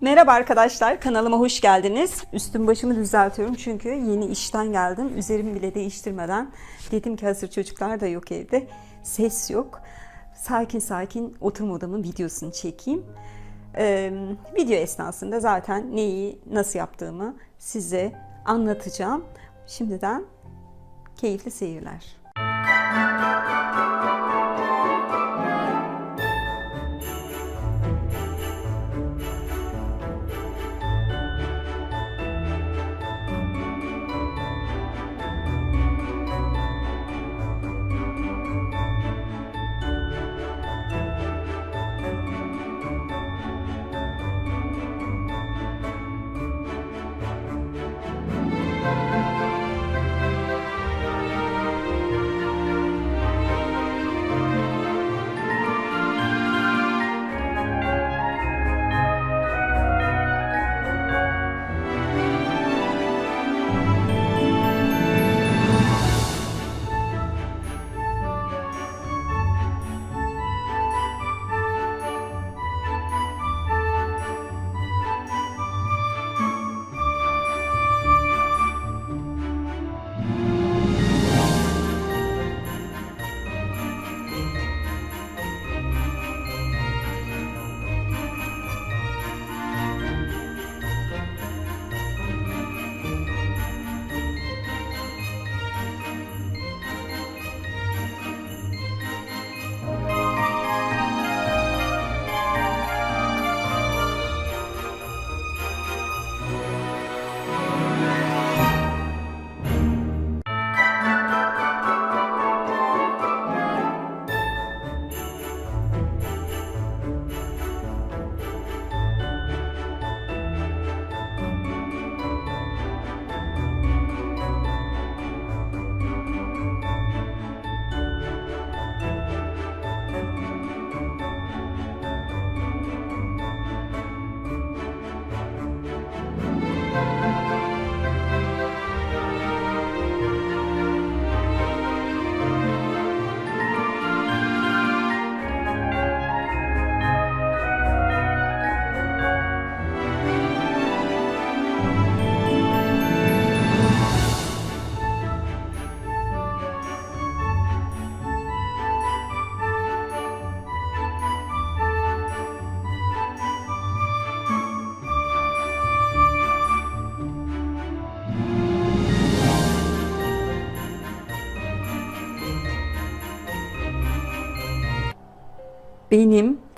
Merhaba arkadaşlar, kanalıma hoş geldiniz. Üstüm başımı düzeltiyorum çünkü yeni işten geldim. Üzerimi bile değiştirmeden dedim ki hazır çocuklar da yok evde. Ses yok. Sakin sakin oturma odamın videosunu çekeyim. Ee, video esnasında zaten neyi nasıl yaptığımı size anlatacağım. Şimdiden keyifli seyirler. Benim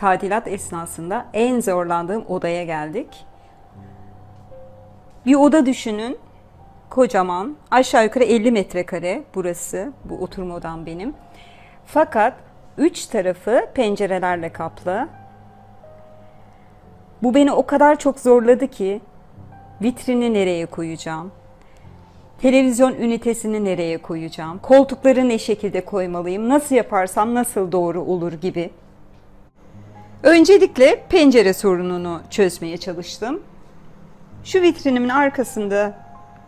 tadilat esnasında en zorlandığım odaya geldik. Bir oda düşünün. Kocaman. Aşağı yukarı 50 metrekare burası. Bu oturma odam benim. Fakat üç tarafı pencerelerle kaplı. Bu beni o kadar çok zorladı ki vitrini nereye koyacağım? Televizyon ünitesini nereye koyacağım? Koltukları ne şekilde koymalıyım? Nasıl yaparsam nasıl doğru olur gibi. Öncelikle pencere sorununu çözmeye çalıştım. Şu vitrinimin arkasında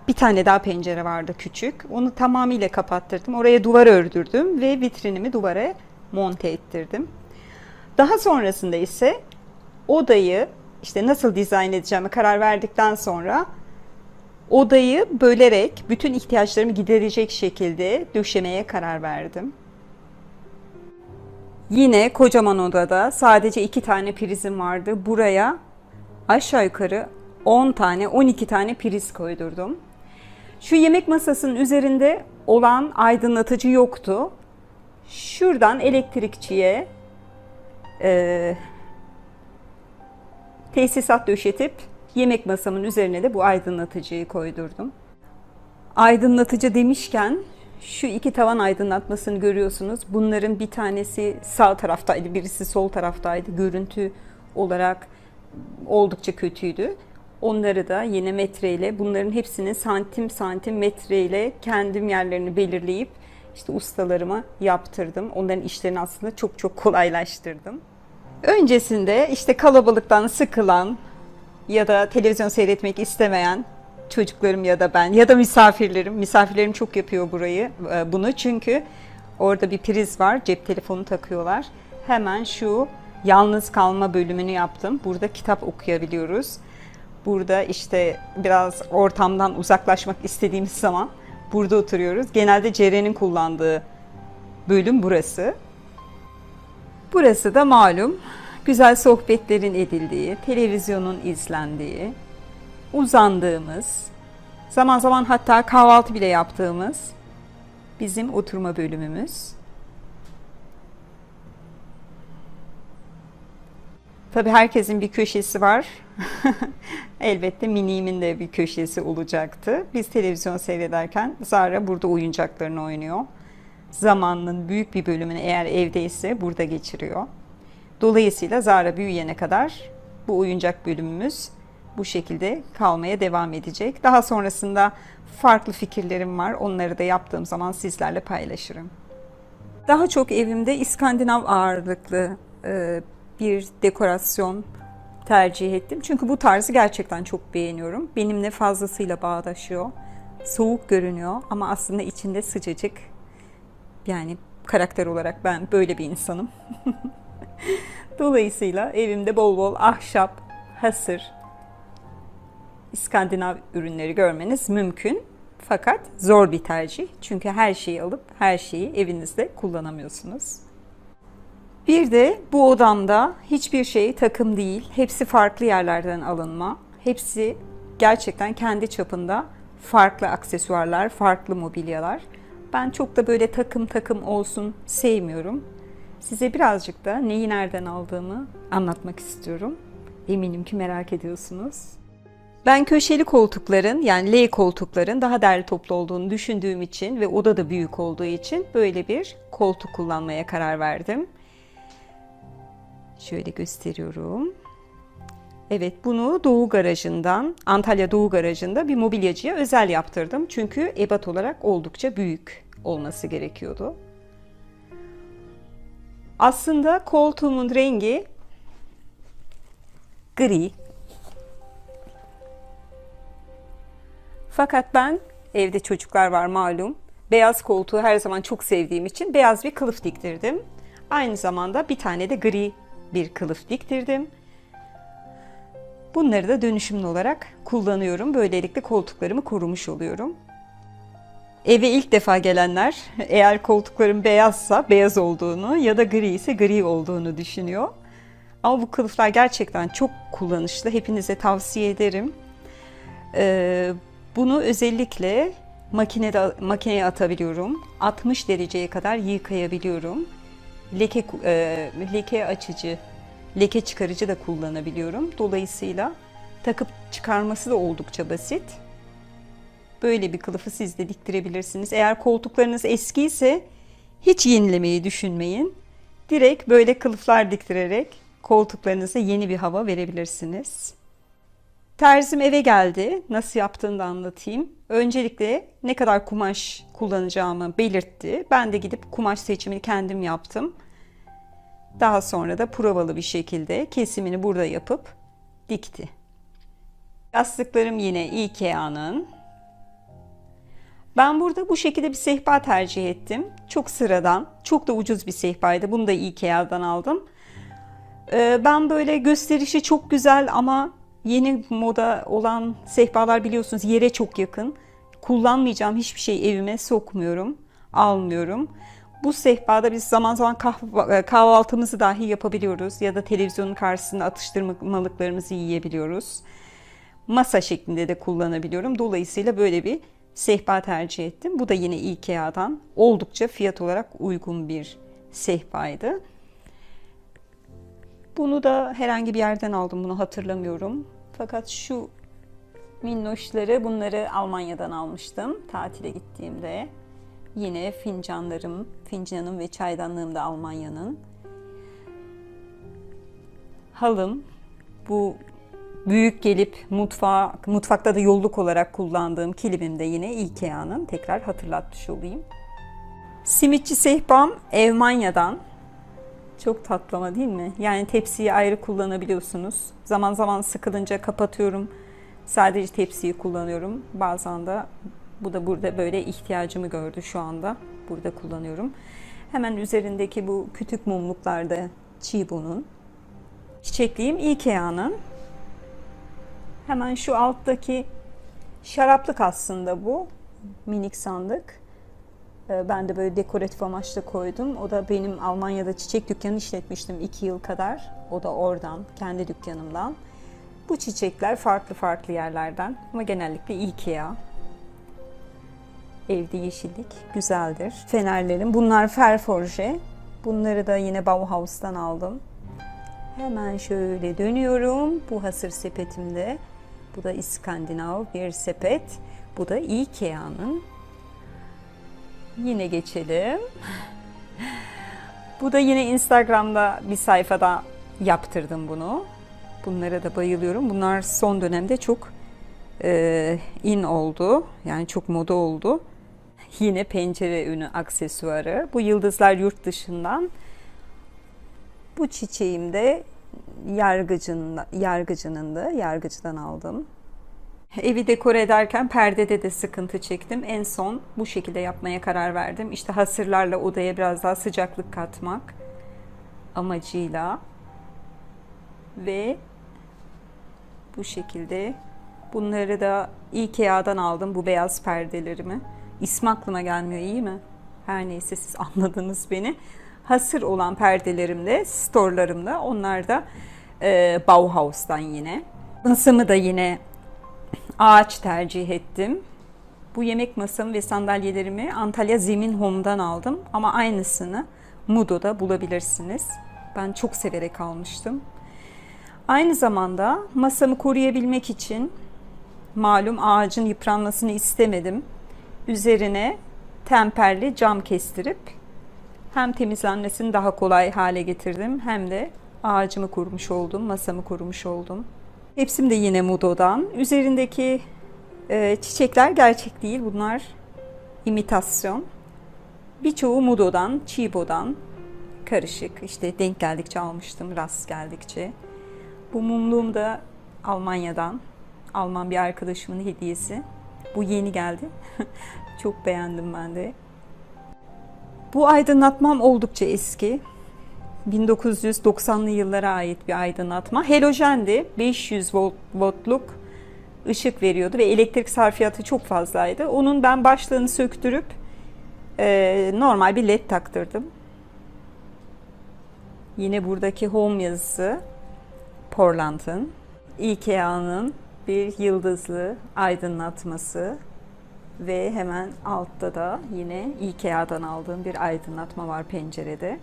bir tane daha pencere vardı küçük. Onu tamamıyla kapattırdım. Oraya duvar ördürdüm ve vitrinimi duvara monte ettirdim. Daha sonrasında ise odayı işte nasıl dizayn edeceğime karar verdikten sonra odayı bölerek bütün ihtiyaçlarımı giderecek şekilde döşemeye karar verdim. Yine kocaman odada sadece iki tane prizim vardı. Buraya aşağı yukarı 10 tane 12 tane priz koydurdum. Şu yemek masasının üzerinde olan aydınlatıcı yoktu. Şuradan elektrikçiye e, tesisat döşetip yemek masamın üzerine de bu aydınlatıcıyı koydurdum. Aydınlatıcı demişken şu iki tavan aydınlatmasını görüyorsunuz. Bunların bir tanesi sağ taraftaydı, birisi sol taraftaydı. Görüntü olarak oldukça kötüydü. Onları da yine metreyle, bunların hepsini santim santim metreyle kendim yerlerini belirleyip işte ustalarıma yaptırdım. Onların işlerini aslında çok çok kolaylaştırdım. Öncesinde işte kalabalıktan sıkılan ya da televizyon seyretmek istemeyen çocuklarım ya da ben ya da misafirlerim. Misafirlerim çok yapıyor burayı e, bunu çünkü orada bir priz var. Cep telefonu takıyorlar. Hemen şu yalnız kalma bölümünü yaptım. Burada kitap okuyabiliyoruz. Burada işte biraz ortamdan uzaklaşmak istediğimiz zaman burada oturuyoruz. Genelde Ceren'in kullandığı bölüm burası. Burası da malum güzel sohbetlerin edildiği, televizyonun izlendiği, uzandığımız, zaman zaman hatta kahvaltı bile yaptığımız bizim oturma bölümümüz. Tabii herkesin bir köşesi var. Elbette minimin de bir köşesi olacaktı. Biz televizyon seyrederken Zara burada oyuncaklarını oynuyor. Zamanının büyük bir bölümünü eğer evdeyse burada geçiriyor. Dolayısıyla Zara büyüyene kadar bu oyuncak bölümümüz bu şekilde kalmaya devam edecek. Daha sonrasında farklı fikirlerim var. Onları da yaptığım zaman sizlerle paylaşırım. Daha çok evimde İskandinav ağırlıklı e, bir dekorasyon tercih ettim. Çünkü bu tarzı gerçekten çok beğeniyorum. Benimle fazlasıyla bağdaşıyor. Soğuk görünüyor ama aslında içinde sıcacık. Yani karakter olarak ben böyle bir insanım. Dolayısıyla evimde bol bol ahşap, hasır, İskandinav ürünleri görmeniz mümkün. Fakat zor bir tercih. Çünkü her şeyi alıp her şeyi evinizde kullanamıyorsunuz. Bir de bu odamda hiçbir şey takım değil. Hepsi farklı yerlerden alınma. Hepsi gerçekten kendi çapında farklı aksesuarlar, farklı mobilyalar. Ben çok da böyle takım takım olsun sevmiyorum. Size birazcık da neyi nereden aldığımı anlatmak istiyorum. Eminim ki merak ediyorsunuz. Ben köşeli koltukların yani L koltukların daha derli toplu olduğunu düşündüğüm için ve oda da büyük olduğu için böyle bir koltuk kullanmaya karar verdim. Şöyle gösteriyorum. Evet bunu Doğu Garajı'ndan, Antalya Doğu Garajı'nda bir mobilyacıya özel yaptırdım. Çünkü ebat olarak oldukça büyük olması gerekiyordu. Aslında koltuğumun rengi gri. Fakat ben evde çocuklar var malum. Beyaz koltuğu her zaman çok sevdiğim için beyaz bir kılıf diktirdim. Aynı zamanda bir tane de gri bir kılıf diktirdim. Bunları da dönüşümlü olarak kullanıyorum. Böylelikle koltuklarımı korumuş oluyorum. Eve ilk defa gelenler eğer koltukların beyazsa beyaz olduğunu ya da gri ise gri olduğunu düşünüyor. Ama bu kılıflar gerçekten çok kullanışlı. Hepinize tavsiye ederim. Ee, bunu özellikle makinede makineye atabiliyorum. 60 dereceye kadar yıkayabiliyorum. Leke e, leke açıcı, leke çıkarıcı da kullanabiliyorum. Dolayısıyla takıp çıkarması da oldukça basit. Böyle bir kılıfı siz de diktirebilirsiniz. Eğer koltuklarınız eski ise hiç yenilemeyi düşünmeyin. Direkt böyle kılıflar diktirerek koltuklarınıza yeni bir hava verebilirsiniz. Terzim eve geldi. Nasıl yaptığını da anlatayım. Öncelikle ne kadar kumaş kullanacağımı belirtti. Ben de gidip kumaş seçimini kendim yaptım. Daha sonra da provalı bir şekilde kesimini burada yapıp dikti. Yastıklarım yine Ikea'nın. Ben burada bu şekilde bir sehpa tercih ettim. Çok sıradan, çok da ucuz bir sehpaydı. Bunu da Ikea'dan aldım. Ee, ben böyle gösterişi çok güzel ama yeni moda olan sehpalar biliyorsunuz yere çok yakın. Kullanmayacağım hiçbir şey evime sokmuyorum, almıyorum. Bu sehpada biz zaman zaman kahv- kahvaltımızı dahi yapabiliyoruz ya da televizyonun karşısında atıştırmalıklarımızı yiyebiliyoruz. Masa şeklinde de kullanabiliyorum. Dolayısıyla böyle bir sehpa tercih ettim. Bu da yine Ikea'dan oldukça fiyat olarak uygun bir sehpaydı. Bunu da herhangi bir yerden aldım. Bunu hatırlamıyorum. Fakat şu minnoşları bunları Almanya'dan almıştım tatile gittiğimde. Yine fincanlarım, fincanım ve çaydanlığım da Almanya'nın. Halım bu büyük gelip mutfağa, mutfakta da yolluk olarak kullandığım kilimim de yine Ikea'nın. Tekrar hatırlatmış olayım. Simitçi sehpam Evmanya'dan. Çok tatlama değil mi? Yani tepsiyi ayrı kullanabiliyorsunuz. Zaman zaman sıkılınca kapatıyorum. Sadece tepsiyi kullanıyorum. Bazen de bu da burada böyle ihtiyacımı gördü şu anda. Burada kullanıyorum. Hemen üzerindeki bu kütük mumluklarda Chibo'nun Çiçekliğim Ikea'nın. Hemen şu alttaki şaraplık aslında bu. Minik sandık. Ee, Ben de böyle dekoratif amaçla koydum. O da benim Almanya'da çiçek dükkanı işletmiştim iki yıl kadar. O da oradan, kendi dükkanımdan. Bu çiçekler farklı farklı yerlerden ama genellikle Ikea. Evde yeşillik güzeldir. Fenerlerim. Bunlar Ferforje. Bunları da yine Bauhaus'tan aldım. Hemen şöyle dönüyorum. Bu hasır sepetimde. Bu da İskandinav bir sepet. Bu da Ikea'nın. Yine geçelim. Bu da yine Instagram'da bir sayfada yaptırdım bunu. Bunlara da bayılıyorum. Bunlar son dönemde çok e, in oldu. Yani çok moda oldu. Yine pencere önü aksesuarı. Bu yıldızlar yurt dışından. Bu çiçeğim de yargıcının, yargıcının da yargıcıdan aldım. Evi dekore ederken perdede de sıkıntı çektim. En son bu şekilde yapmaya karar verdim. İşte hasırlarla odaya biraz daha sıcaklık katmak amacıyla ve bu şekilde bunları da Ikea'dan aldım bu beyaz perdelerimi. İsmi aklıma gelmiyor iyi mi? Her neyse siz anladınız beni. Hasır olan perdelerim de storelarımda. Onlar da e, Bauhaus'tan yine. Masamı da yine ağaç tercih ettim. Bu yemek masamı ve sandalyelerimi Antalya Zemin Home'dan aldım. Ama aynısını Mudo'da bulabilirsiniz. Ben çok severek almıştım. Aynı zamanda masamı koruyabilmek için malum ağacın yıpranmasını istemedim. Üzerine temperli cam kestirip hem temizlenmesini daha kolay hale getirdim hem de ağacımı kurmuş oldum, masamı kurmuş oldum. Hepsim de yine Mudo'dan. Üzerindeki e, çiçekler gerçek değil. Bunlar imitasyon. Birçoğu Mudo'dan, Chibo'dan karışık. İşte denk geldikçe almıştım, rast geldikçe. Bu mumluğum da Almanya'dan. Alman bir arkadaşımın hediyesi. Bu yeni geldi. Çok beğendim ben de. Bu aydınlatmam oldukça eski. 1990'lı yıllara ait bir aydınlatma. Halojendi. 500 volt, voltluk ışık veriyordu ve elektrik sarfiyatı çok fazlaydı. Onun ben başlığını söktürüp e, normal bir led taktırdım. Yine buradaki home yazısı Portland'ın. Ikea'nın bir yıldızlı aydınlatması ve hemen altta da yine Ikea'dan aldığım bir aydınlatma var pencerede.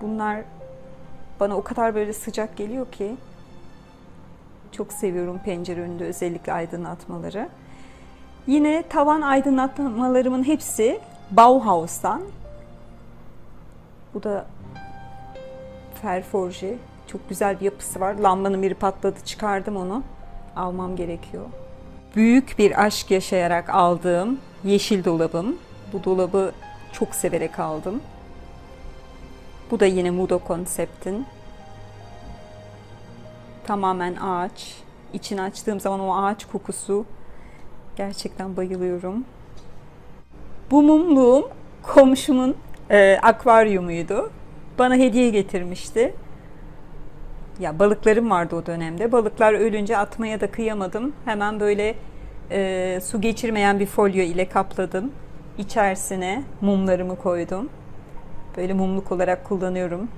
Bunlar bana o kadar böyle sıcak geliyor ki çok seviyorum pencere önünde özellikle aydınlatmaları. Yine tavan aydınlatmalarımın hepsi Bauhaus'tan. Bu da Ferforje. Çok güzel bir yapısı var. Lambanın biri patladı çıkardım onu. Almam gerekiyor. Büyük bir aşk yaşayarak aldığım yeşil dolabım. Bu dolabı çok severek aldım. Bu da yine Mudo konseptin. Tamamen ağaç. İçini açtığım zaman o ağaç kokusu gerçekten bayılıyorum. Bu mumluğum komşumun e, akvaryumuydu. Bana hediye getirmişti. Ya balıklarım vardı o dönemde. Balıklar ölünce atmaya da kıyamadım. Hemen böyle e, su geçirmeyen bir folyo ile kapladım. İçerisine mumlarımı koydum. Böyle mumluk olarak kullanıyorum.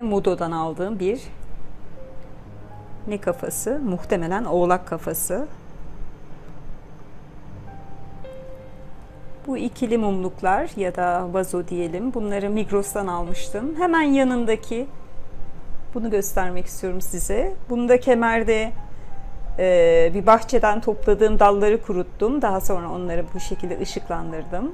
Mudo'dan aldığım bir ne kafası? Muhtemelen oğlak kafası. Bu ikili mumluklar ya da vazo diyelim. Bunları Migros'tan almıştım. Hemen yanındaki bunu göstermek istiyorum size. Bunda kemerde e, bir bahçeden topladığım dalları kuruttum. Daha sonra onları bu şekilde ışıklandırdım.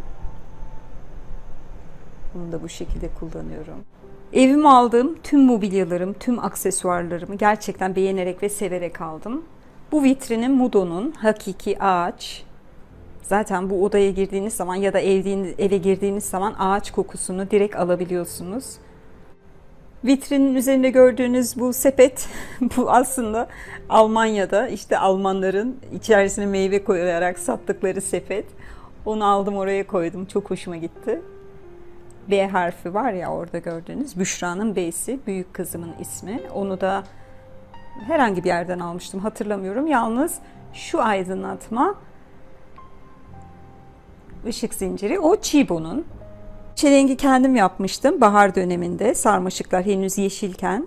Bunu da bu şekilde kullanıyorum. Evime aldığım tüm mobilyalarım, tüm aksesuarlarımı gerçekten beğenerek ve severek aldım. Bu vitrinin Mudo'nun hakiki ağaç. Zaten bu odaya girdiğiniz zaman ya da evdiğiniz, eve girdiğiniz zaman ağaç kokusunu direkt alabiliyorsunuz. Vitrinin üzerinde gördüğünüz bu sepet bu aslında Almanya'da işte Almanların içerisine meyve koyarak sattıkları sepet. Onu aldım oraya koydum. Çok hoşuma gitti. B harfi var ya orada gördüğünüz. Büşra'nın B'si. Büyük kızımın ismi. Onu da herhangi bir yerden almıştım hatırlamıyorum. Yalnız şu aydınlatma ışık zinciri o Chibo'nun. Çelengi kendim yapmıştım bahar döneminde. Sarmaşıklar henüz yeşilken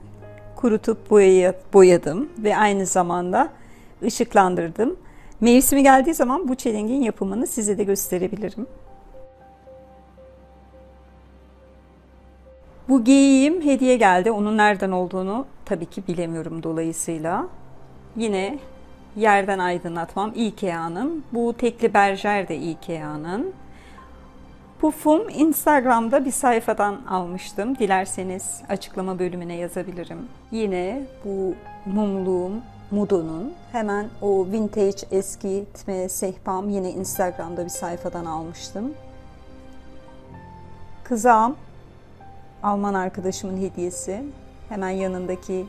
kurutup boyaya, boyadım ve aynı zamanda ışıklandırdım. Mevsimi geldiği zaman bu çelengin yapımını size de gösterebilirim. Bu geyiğim hediye geldi. Onun nereden olduğunu tabii ki bilemiyorum dolayısıyla. Yine yerden aydınlatmam Ikea'nın. Bu tekli berjer de Ikea'nın. Pufum Instagram'da bir sayfadan almıştım. Dilerseniz açıklama bölümüne yazabilirim. Yine bu mumluğum Mudo'nun hemen o vintage eski tme sehpam yine Instagram'da bir sayfadan almıştım. Kızağım Alman arkadaşımın hediyesi. Hemen yanındaki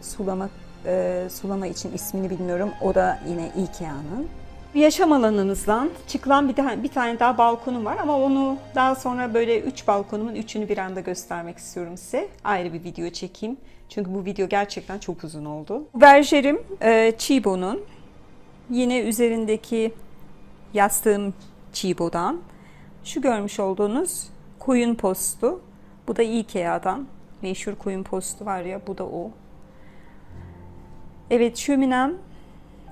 sulama e, sulama için ismini bilmiyorum. O da yine Ikea'nın. Yaşam alanınızdan çıkılan bir, tane, bir tane daha balkonum var ama onu daha sonra böyle üç balkonumun üçünü bir anda göstermek istiyorum size. Ayrı bir video çekeyim. Çünkü bu video gerçekten çok uzun oldu. Berjerim e, Chibo'nun. Yine üzerindeki yastığım Chibo'dan. Şu görmüş olduğunuz koyun postu. Bu da Ikea'dan. Meşhur koyun postu var ya bu da o. Evet şöminem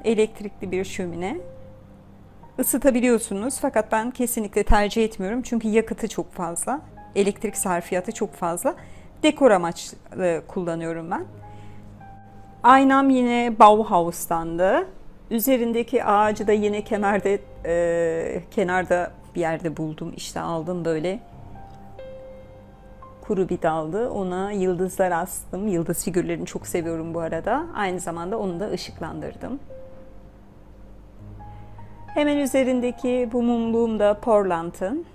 elektrikli bir şömine. Isıtabiliyorsunuz fakat ben kesinlikle tercih etmiyorum çünkü yakıtı çok fazla. Elektrik sarfiyatı çok fazla. Dekor amaçlı kullanıyorum ben. Aynam yine Bauhaus'tandı. Üzerindeki ağacı da yine kemerde, e, kenarda bir yerde buldum. İşte aldım böyle kuru bir daldı. Ona yıldızlar astım. Yıldız figürlerini çok seviyorum bu arada. Aynı zamanda onu da ışıklandırdım. Hemen üzerindeki bu mumluğum da Portland'ın.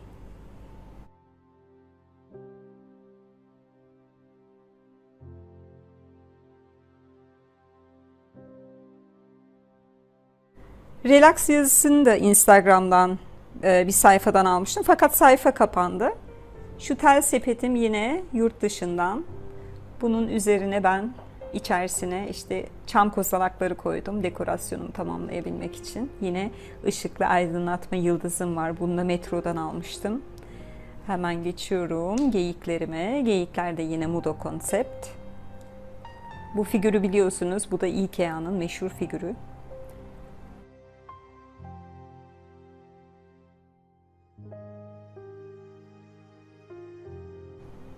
Relax yazısını da Instagram'dan e, bir sayfadan almıştım. Fakat sayfa kapandı. Şu tel sepetim yine yurt dışından. Bunun üzerine ben içerisine işte çam kozalakları koydum dekorasyonumu tamamlayabilmek için. Yine ışıklı aydınlatma yıldızım var. Bunu da metrodan almıştım. Hemen geçiyorum geyiklerime. Geyikler de yine Mudo konsept. Bu figürü biliyorsunuz. Bu da Ikea'nın meşhur figürü.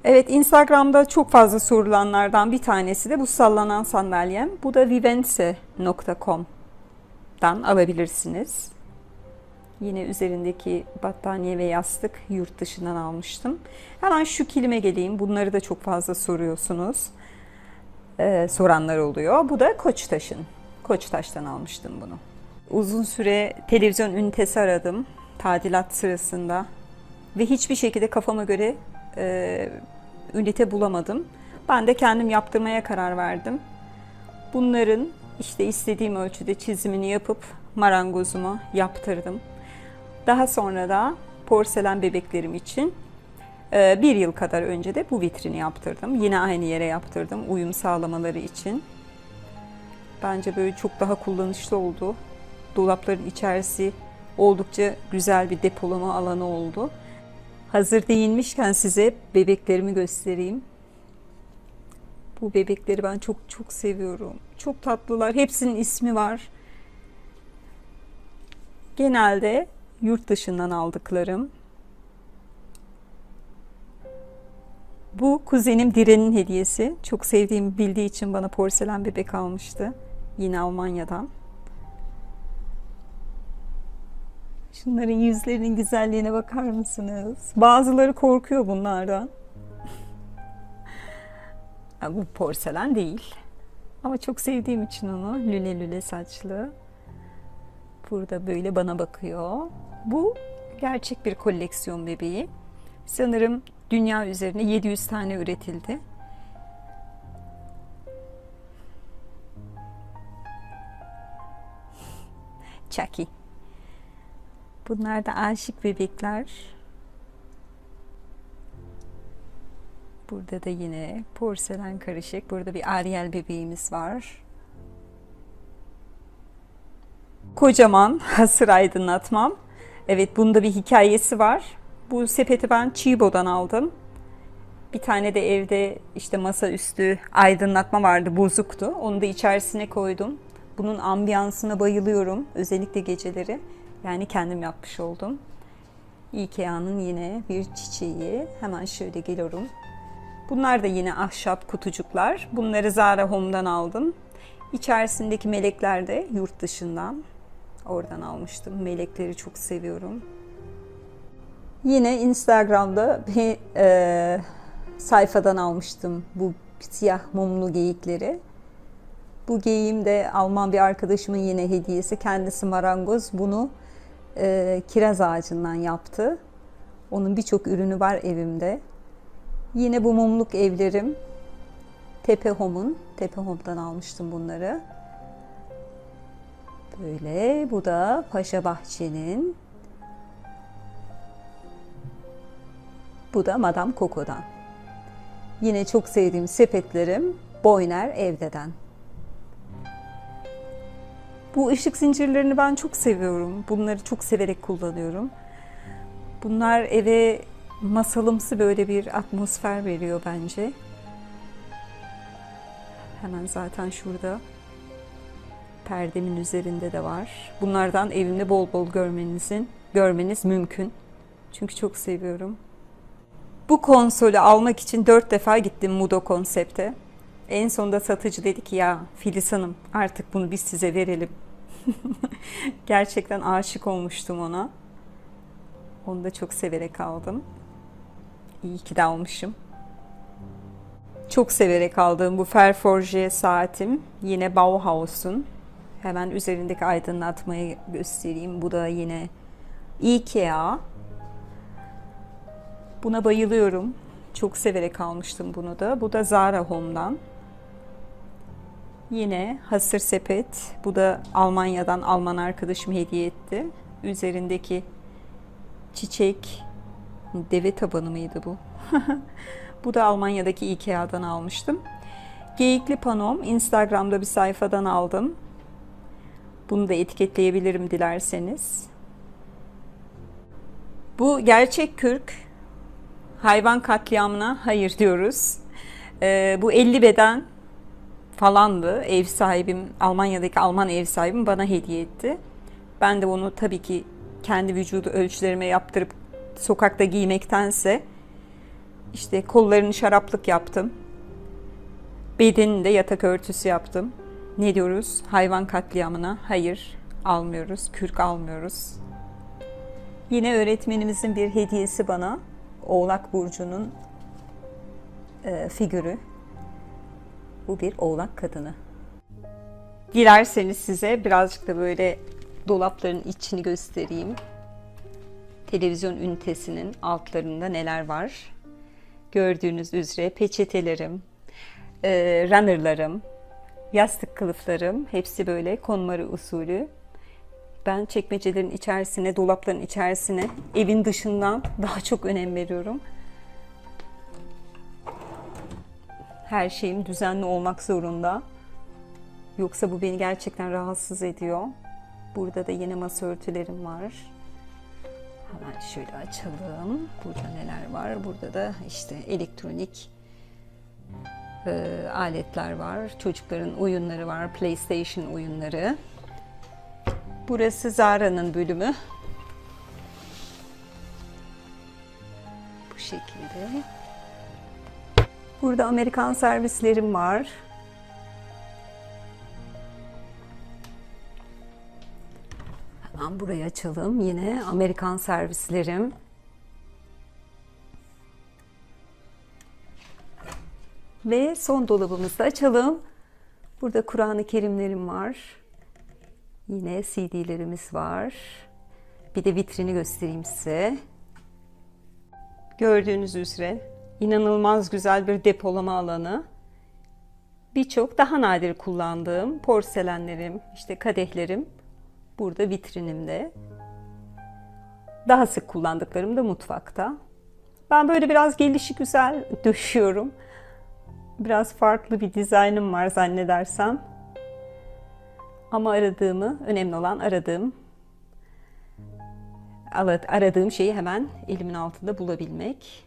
Evet Instagram'da çok fazla sorulanlardan bir tanesi de bu sallanan sandalyem. Bu da vivense.com'dan alabilirsiniz. Yine üzerindeki battaniye ve yastık yurt dışından almıştım. Hemen şu kilime geleyim. Bunları da çok fazla soruyorsunuz. Ee, soranlar oluyor. Bu da Koçtaş'ın. Koçtaş'tan almıştım bunu. Uzun süre televizyon ünitesi aradım tadilat sırasında ve hiçbir şekilde kafama göre e, ünite bulamadım. Ben de kendim yaptırmaya karar verdim. Bunların işte istediğim ölçüde çizimini yapıp marangozuma yaptırdım. Daha sonra da porselen bebeklerim için e, bir yıl kadar önce de bu vitrini yaptırdım. Yine aynı yere yaptırdım uyum sağlamaları için. Bence böyle çok daha kullanışlı oldu. Dolapların içerisi oldukça güzel bir depolama alanı oldu. Hazır değinmişken size bebeklerimi göstereyim. Bu bebekleri ben çok çok seviyorum. Çok tatlılar. Hepsinin ismi var. Genelde yurt dışından aldıklarım. Bu kuzenim Diren'in hediyesi. Çok sevdiğim bildiği için bana porselen bebek almıştı. Yine Almanya'dan. Şunların yüzlerinin güzelliğine bakar mısınız? Bazıları korkuyor bunlardan. bu porselen değil. Ama çok sevdiğim için onu. Lüle lüle saçlı. Burada böyle bana bakıyor. Bu gerçek bir koleksiyon bebeği. Sanırım dünya üzerine 700 tane üretildi. Chucky. Bunlar da aşık bebekler. Burada da yine porselen karışık. Burada bir Ariel bebeğimiz var. Kocaman hasır aydınlatmam. Evet bunda bir hikayesi var. Bu sepeti ben Chibo'dan aldım. Bir tane de evde işte masaüstü aydınlatma vardı, bozuktu. Onu da içerisine koydum. Bunun ambiyansına bayılıyorum. Özellikle geceleri. Yani kendim yapmış oldum. Ikea'nın yine bir çiçeği. Hemen şöyle geliyorum. Bunlar da yine ahşap kutucuklar. Bunları Zara Home'dan aldım. İçerisindeki melekler de yurt dışından. Oradan almıştım. Melekleri çok seviyorum. Yine Instagram'da bir e, sayfadan almıştım bu siyah mumlu geyikleri. Bu geyiğim de Alman bir arkadaşımın yine hediyesi. Kendisi marangoz. Bunu e, kiraz ağacından yaptı. Onun birçok ürünü var evimde. Yine bu mumluk evlerim Tepe Home'un. Tepe Home'dan almıştım bunları. Böyle. Bu da Paşa Bahçe'nin. Bu da Madame Coco'dan. Yine çok sevdiğim sepetlerim Boyner Evde'den. Bu ışık zincirlerini ben çok seviyorum. Bunları çok severek kullanıyorum. Bunlar eve masalımsı böyle bir atmosfer veriyor bence. Hemen zaten şurada perdemin üzerinde de var. Bunlardan evimde bol bol görmenizin görmeniz mümkün. Çünkü çok seviyorum. Bu konsolü almak için dört defa gittim Mudo konsepte. En sonunda satıcı dedi ki ya Filiz Hanım artık bunu biz size verelim. Gerçekten aşık olmuştum ona. Onu da çok severek aldım. İyi ki de almışım. Çok severek aldığım bu Ferforje saatim yine Bauhaus'un. Hemen üzerindeki aydınlatmayı göstereyim. Bu da yine IKEA. Buna bayılıyorum. Çok severek almıştım bunu da. Bu da Zara Home'dan. Yine hasır sepet. Bu da Almanya'dan Alman arkadaşım hediye etti. Üzerindeki çiçek deve tabanı mıydı bu? bu da Almanya'daki Ikea'dan almıştım. Geyikli panom Instagram'da bir sayfadan aldım. Bunu da etiketleyebilirim dilerseniz. Bu gerçek kürk. Hayvan katliamına hayır diyoruz. Ee, bu 50 beden falandı. Ev sahibim, Almanya'daki Alman ev sahibim bana hediye etti. Ben de onu tabii ki kendi vücudu ölçülerime yaptırıp sokakta giymektense işte kollarını şaraplık yaptım. Bedenini de yatak örtüsü yaptım. Ne diyoruz? Hayvan katliamına hayır almıyoruz, kürk almıyoruz. Yine öğretmenimizin bir hediyesi bana Oğlak Burcu'nun e, figürü. Bu bir oğlak kadını. Dilerseniz size birazcık da böyle dolapların içini göstereyim. Televizyon ünitesinin altlarında neler var. Gördüğünüz üzere peçetelerim, e, runnerlarım, yastık kılıflarım hepsi böyle konmarı usulü. Ben çekmecelerin içerisine, dolapların içerisine evin dışından daha çok önem veriyorum. Her şeyim düzenli olmak zorunda. Yoksa bu beni gerçekten rahatsız ediyor. Burada da yine masa örtülerim var. Hemen şöyle açalım. Burada neler var? Burada da işte elektronik e, aletler var. Çocukların oyunları var. PlayStation oyunları. Burası Zara'nın bölümü. Bu şekilde. Burada Amerikan servislerim var. Hemen burayı açalım. Yine Amerikan servislerim. Ve son dolabımızı da açalım. Burada Kur'an-ı Kerimlerim var. Yine CD'lerimiz var. Bir de vitrini göstereyim size. Gördüğünüz üzere inanılmaz güzel bir depolama alanı. Birçok daha nadir kullandığım porselenlerim, işte kadehlerim burada vitrinimde. Daha sık kullandıklarım da mutfakta. Ben böyle biraz gelişi güzel döşüyorum. Biraz farklı bir dizaynım var zannedersem. Ama aradığımı, önemli olan aradığım aradığım şeyi hemen elimin altında bulabilmek.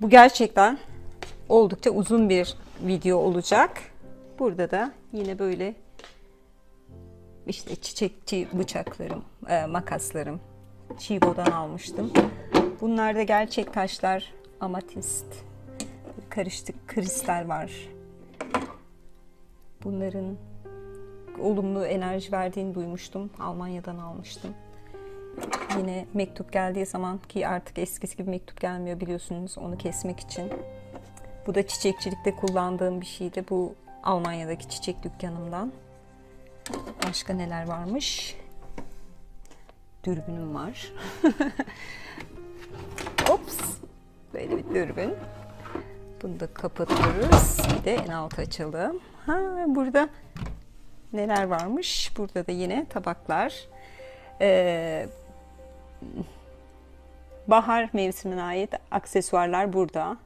Bu gerçekten oldukça uzun bir video olacak. Burada da yine böyle işte çiçekçi bıçaklarım, e, makaslarım Chibo'dan almıştım. Bunlar da gerçek taşlar, amatist, karıştık kristal var. Bunların olumlu enerji verdiğini duymuştum. Almanya'dan almıştım. Yine mektup geldiği zaman ki artık eskisi gibi mektup gelmiyor biliyorsunuz onu kesmek için. Bu da çiçekçilikte kullandığım bir şeydi. Bu Almanya'daki çiçek dükkanımdan. Başka neler varmış? Dürbünüm var. Ops. Böyle bir dürbün. Bunu da kapatıyoruz. Bir de en altı açalım. Ha, burada neler varmış? Burada da yine tabaklar. Ee, bahar mevsimine ait aksesuarlar burada.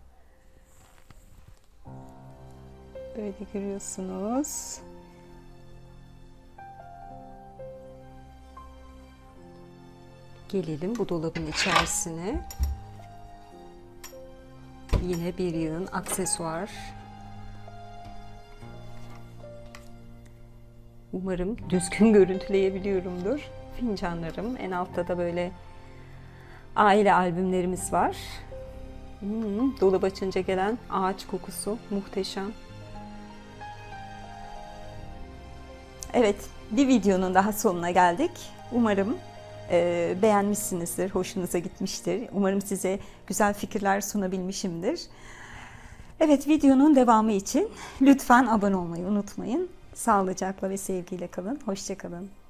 Böyle görüyorsunuz. Gelelim bu dolabın içerisine. Yine bir yığın aksesuar. Umarım düzgün görüntüleyebiliyorumdur. Fincanlarım. En altta da böyle aile albümlerimiz var. Hmm, dolap açınca gelen ağaç kokusu muhteşem. Evet, bir videonun daha sonuna geldik. Umarım e, beğenmişsinizdir, hoşunuza gitmiştir. Umarım size güzel fikirler sunabilmişimdir. Evet, videonun devamı için lütfen abone olmayı unutmayın. Sağlıcakla ve sevgiyle kalın. Hoşçakalın.